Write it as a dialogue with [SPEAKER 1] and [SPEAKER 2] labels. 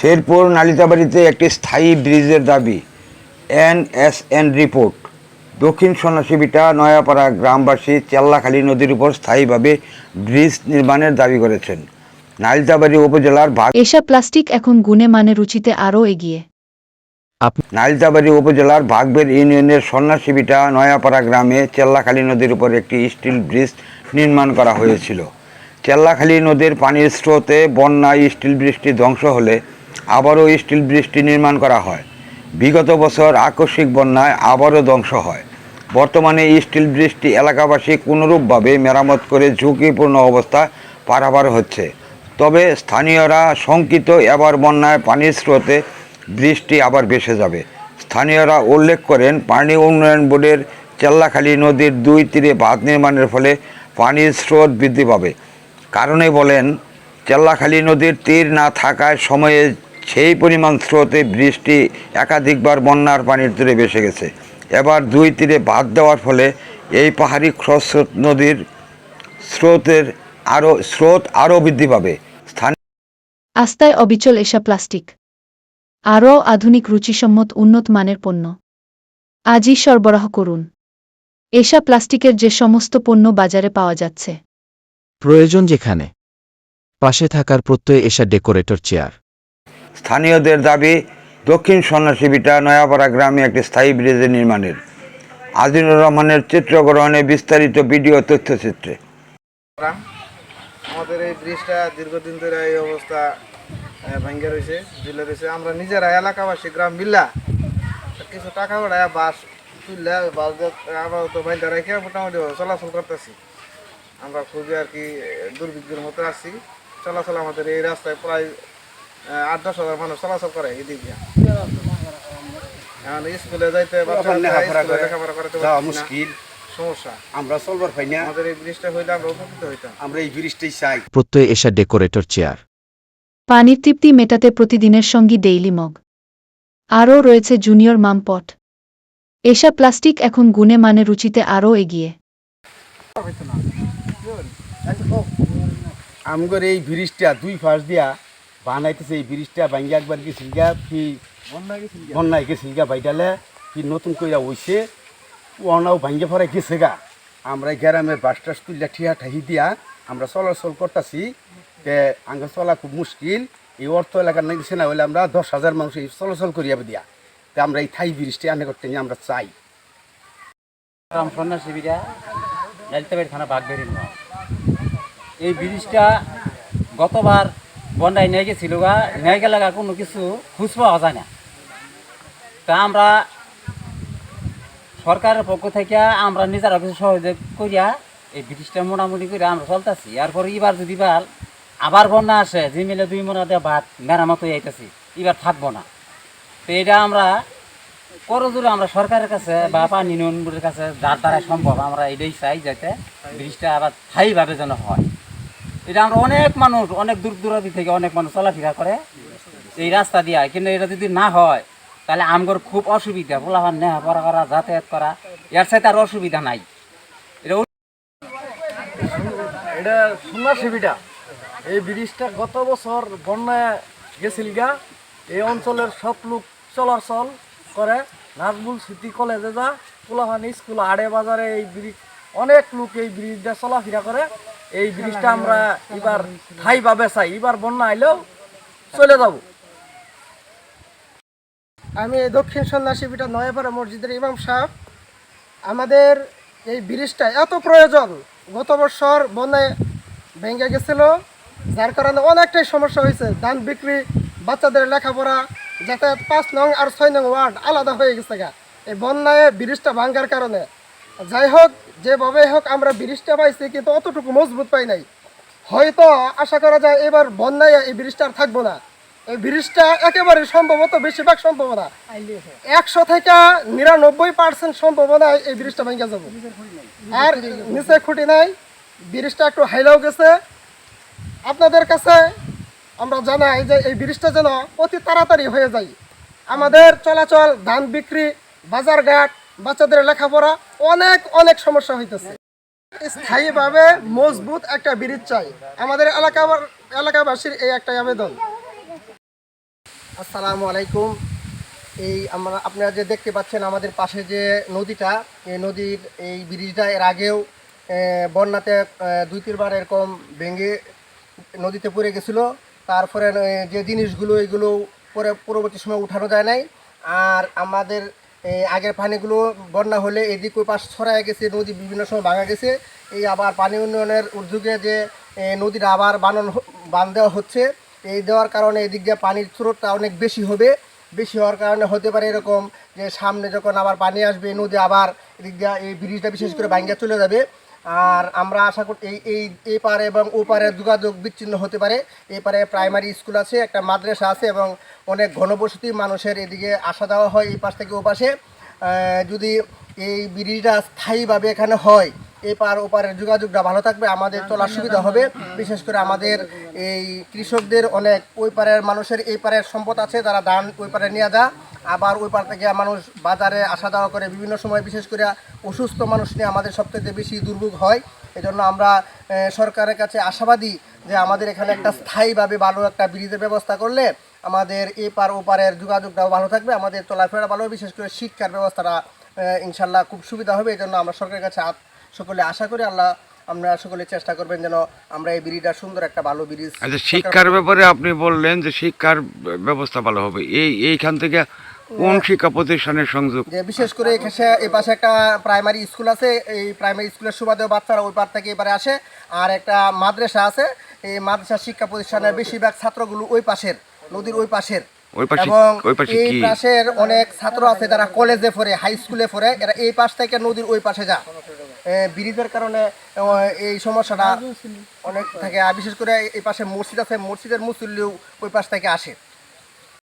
[SPEAKER 1] শেরপুর নালিতাবাড়িতে একটি স্থায়ী ব্রিজের দাবি এনএসএন রিপোর্ট। দক্ষিণ সন্ন্যাসীবিটা নয়াপাড়া গ্রামবাসী চেল্লাখালী নদীর উপর স্থায়ীভাবে ব্রিজ নির্মাণের দাবি করেছেন। নালিতাবাড়ি উপজেলার ভাগ
[SPEAKER 2] এসব প্লাস্টিক এখন গুণে মানে রুচিতে আরও এগিয়ে।
[SPEAKER 1] নালিতাবাড়ি উপজেলার ভাগবের ইউনিয়নের সন্ন্যাসীবিটা নয়াপাড়া গ্রামে চেল্লাখালী নদীর উপর একটি স্টিল ব্রিজ নির্মাণ করা হয়েছিল। চেল্লাখালী নদীর পানির স্রোতে বন্যায় স্টিল ব্রিজটি ধ্বংস হলে আবারও স্টিল ব্রিজটি নির্মাণ করা হয়। বিগত বছর আকস্মিক বন্যায় আবারও ধ্বংস হয়। বর্তমানে স্টিল ব্রিজটি এলাকাবাসী কোনোরূপভাবে মেরামত করে ঝুঁকিপূর্ণ অবস্থা পারাপার হচ্ছে। তবে স্থানীয়রা শঙ্কিত এবার বন্যায় পানির স্রোতে বৃষ্টি আবার ভেসে যাবে। স্থানীয়রা উল্লেখ করেন, পানি উন্নয়ন বোর্ডের চেল্লাখালী নদীর দুই তীরে বাঁধ নির্মাণের ফলে পানির স্রোত বৃদ্ধি পাবে। কারণে বলেন, চেল্লাখালী নদীর তীর না থাকায় সময়ে সেই পরিমাণ স্রোতে বৃষ্টি একাধিকবার বন্যার পানির তীরে বেসে গেছে। এবার দুই তীরে বাদ দেওয়ার ফলে এই পাহাড়ি খরস্রোত নদীর স্রোতের আরও স্রোত আরও বৃদ্ধি পাবে। স্থানীয়
[SPEAKER 2] আস্তায় অবিচল এসা প্লাস্টিক। আরও আধুনিক রুচিসম্মত উন্নত মানের পণ্য। আজই সরবরাহ করুন। এসা প্লাস্টিকের যে সমস্ত পণ্য বাজারে পাওয়া যাচ্ছে।
[SPEAKER 3] প্রয়োজন যেখানে পাশে থাকার প্রত্যয় এসা ডেকোরেটর চেয়ার।
[SPEAKER 1] স্থানীয়দের দাবি, দক্ষিণ সন্ন্যাসীবিটা নয়াপাড়া গ্রামে একটি স্থায়ী ব্রিজের নির্মাণের। আজিনুর রহমানের চিত্রগ্রহণে বিস্তারিত ভিডিও তথ্যচিত্রে।
[SPEAKER 4] আমাদের এই ব্রিজটা দীর্ঘদিন ধরে এই অবস্থা ভাঙ্গে রয়েছে ঝুলে রয়েছে। আমরা নিজেরা এলাকাবাসী, গ্রাম মিল্লা কিছু টাকা বাড়ায় বাস তুললে, বাস আপাতত বাইন্দা রেখে মোটামুটি চলাচল করতেছি। আমরা খুবই আর কি দুর্ভিক্ষের মতো আছি। চলাচল আমাদের এই রাস্তায় প্রায় আট দশ হাজার মানুষ চলাচল করে এদিক দিয়ে। এখন স্কুলে যাইতে লেখাপড়া করতে।
[SPEAKER 5] মুশকিল। আমরা চলবার পাই না।
[SPEAKER 4] আমাদের এই ব্রিজটা হইলে আমরা উপকৃত হইতাম।
[SPEAKER 5] আমরা এই ব্রিজটাই চাই।
[SPEAKER 3] প্রত্যয় এসা ডেকোরেটর চেয়ার।
[SPEAKER 2] পানির তৃপ্তি মেটাতে প্রতিদিনের সঙ্গী ডেইলি মগ। আরও রয়েছে জুনিয়র মামপট। এসব প্লাস্টিক এখন গুণে মানে রুচিতে আরও এগিয়ে।
[SPEAKER 5] আমগর এই ব্রিজটা দুই ফাঁস দিয়া বানাইতেছে এই ব্রিজটা ভাঙ্গি একবার গেছিল গা ফি বন্যায় গেছিল গা বাইডালে ফি নতুন কইরা হইছে ওনাও ভাঙ্গে ফরে গেছে গা। আমরা গ্রামের বাস টাস তুললা ঠিয়া ঠাহি দিয়া আমরা চলাচল করতেছি তে আঙ্গ চলা খুব মুশকিল এই অর্থ এলাকার নাকি না হলে আমরা দশ হাজার মানুষ এই চলাচল করিয়া দিয়া। তে আমরা এই থাই ব্রিজটি আনে করতে নিয়ে আমরা চাই।
[SPEAKER 6] নালিতাবাড়ি থানা বাগবেরির এই ব্রিজটা গতবার বন্যায় নিয়ে গেছিল গা, নিয়ে গেলে কোনো কিছু খুঁজ পাওয়া যায় না। তা আমরা সরকারের পক্ষ থেকে আমরা নিজেরা কিছু সহযোগ করিয়া এই ব্রিটিশটা মোটামুটি করে আমরা চলতেছি। এরপর এবার যদি বার আবার বন্যা আসে, যে মিলে দুই মনে দিয়ে ভাত মেরামত হয়ে যাইতেছি, এবার থাকব না। তো এটা আমরা করজোরে আমরা সরকারের কাছে বা পানি উন্নয়ন বোর্ডের কাছে যার দ্বারা সম্ভব আমরা এটাই চাই যাতে ব্রিজটা আবার স্থায়ীভাবে যেন হয়। এটা আমরা অনেক মানুষ, অনেক দূর দূরান্তি থেকে অনেক মানুষ চলাফেরা করে এই রাস্তা দিয়া। কিন্তু এটা যদি না হয়, তাহলে আমগর খুব অসুবিধা। পোলাপান নেহা পড়া করা, যাতায়াত করা, এর সাথে আর অসুবিধা নাই। এটা
[SPEAKER 7] এটা সুবিধা এই ব্রিজটা গত বছর বন্যায় গেছিল গা। এই অঞ্চলের সব লোক চলাচল করে। নাজমুল সিটি কলেজে যা পোলাহানি স্কুল, আড়ে বাজারে এই ব্রিজ অনেক লোক এই ব্রিজটা চলাফেরা করে। এই ব্রিজটা আমরা এবার ঠাইভাবে চাই। এবার বন্যা আইলেও চলে যাব।
[SPEAKER 8] আমি এই দক্ষিণ সন্ন্যাসীপিঠা নয়াপাড়া মসজিদের ইমাম সাহেব। আমাদের এই ব্রিজটা এত প্রয়োজন। গত বছর বন্যায় ভেঙে গেছিল। যার কারণে অনেকটাই সমস্যা হয়েছে। ধান বিক্রি, বাচ্চাদের লেখাপড়া, যাতায়াত পাঁচ নং আর ছয় নং ওয়ার্ড আলাদা হয়ে গেছে গা। এই বন্যায় ব্রিজটা ভাঙ্গার কারণে। যাই হোক যেভাবে হোক আমরা ব্রিজটা পাইছি, কিন্তু অতটুকু মজবুত পাই নাই। হয়তো আশা করা যায় এবার বন্যায় এই ব্রিজটা আর থাকব না। এই ব্রিজটা একেবারে সম্ভবত বেশিরভাগ সম্ভাবনা। একশো থেকে নিরানব্বই পার্সেন্ট সম্ভাবনায় এই ব্রিজটা ভেঙে যাব। আর নিচে খুঁটি নাই ব্রিজটা একটু হাইলেও গেছে। আপনাদের কাছে আমরা জানাই যে এই ব্রিজটা যেন অতি তাড়াতাড়ি হয়ে যায়। আমাদের চলাচল, ধান বিক্রি, বাজারঘাট বাচ্চাদের লেখাপড়া অনেক অনেক সমস্যা হইতেছে। স্থায়ীভাবে মজবুত একটা ব্রিজ চাই। আমাদের এলাকা, এলাকাবাসীর এই একটা আবেদন।
[SPEAKER 9] আসসালামু আলাইকুম। এই আমরা, আপনারা যে দেখতে পাচ্ছেন আমাদের পাশে যে নদীটা, এই নদীর এই ব্রিজটা এর আগেও বন্যাতে দুই, তিনবার এরকম ভেঙে নদীতে পড়ে গেছিল। তারপরে যে জিনিসগুলো, এগুলো পরে, পরবর্তী সময় উঠানো যায় নাই। আর আমাদের আগের পানিগুলো বন্যা হলে এদিক ওই পাশ ছড়ায় গেছে, নদী বিভিন্ন সময় ভাঙা গেছে। এই আবার পানি উন্নয়নের উদ্যোগে যে নদীটা আবার বানন বান দেওয়া হচ্ছে, এই দেওয়ার কারণে এদিক দিয়ে পানির স্রোতটা অনেক বেশি হবে। বেশি হওয়ার কারণে হতে পারে এরকম যে, সামনে যখন আবার পানি আসবে, নদী আবার এদিক দিয়ে এই ব্রিজটা বিশেষ করে ভাঙ্গা চলে যাবে। আর আমরা আশা করি এই এই এই পারে এবং ও পারে যোগাযোগ বিচ্ছিন্ন হতে পারে। এই পারে প্রাইমারি স্কুল আছে, একটা মাদ্রাসা আছে এবং অনেক ঘনবসতি মানুষের এদিকে আসা যাওয়া হয় এই পাশ থেকে ও পাশে। যদি এই ব্রিজটা স্থায়ীভাবে এখানে হয় এই পার ওপারের যোগাযোগটা ভালো থাকবে, আমাদের চলার সুবিধা হবে। বিশেষ করে আমাদের এই কৃষকদের অনেক ওই পারের মানুষের এই পারের সম্পদ আছে, যারা ধান ওই পারে নিয়ে যা। আবার ওই পার থেকে মানুষ বাজারে আসা যাওয়া করে, বিভিন্ন সময় বিশেষ করে অসুস্থ মানুষ নিয়ে আমাদের সবথেকে বেশি দুর্ভোগ হয়। এজন্য আমরা সরকারের কাছে আশাবাদী যে আমাদের এখানে একটা স্থায়ীভাবে ভালো একটা ব্রিজের ব্যবস্থা করলে আমাদের এই পার ওপারের যোগাযোগটাও ভালো থাকবে, আমাদের চলাফেরা ভালো বিশেষ করে শিক্ষার ব্যবস্থাটা ইনশাল্লাহ খুব সুবিধা হবে। এই জন্য আমরা সরকারের কাছে সকলে আশা করি আল্লাহ আমরা সকলে চেষ্টা করবেন যেন আমরা এই ব্রিজটা সুন্দর একটা ভালো ব্রিজ
[SPEAKER 1] আচ্ছা শিক্ষার ব্যাপারে আপনি বললেন যে শিক্ষার ব্যবস্থা ভালো হবে। এই এইখান থেকে কোন শিক্ষা প্রতিষ্ঠানের সংযোগ?
[SPEAKER 9] যে বিশেষ করে এখানে এই পাশে একটা প্রাইমারি স্কুল আছে এই প্রাইমারি স্কুলের সুবাদেও বাচ্চারা ওই পার থেকে এবারে আসে। আর একটা মাদ্রাসা আছে এই মাদ্রাসা শিক্ষা প্রতিষ্ঠানের বেশিরভাগ ছাত্রগুলো ওই পাশের নদীর ওই পাশের। এবং এই পাশের অনেক ছাত্র আছে যারা কলেজে পড়ে হাই স্কুলে পড়ে এরা এই পাশ থেকে নদীর ওই পাশে যা ব্রিজের কারণে এই সমস্যাটা অনেক থাকে। আর বিশেষ করে এই পাশে মসজিদ আছে মসজিদের মুসল্লিও ওই পাশ থেকে আসে।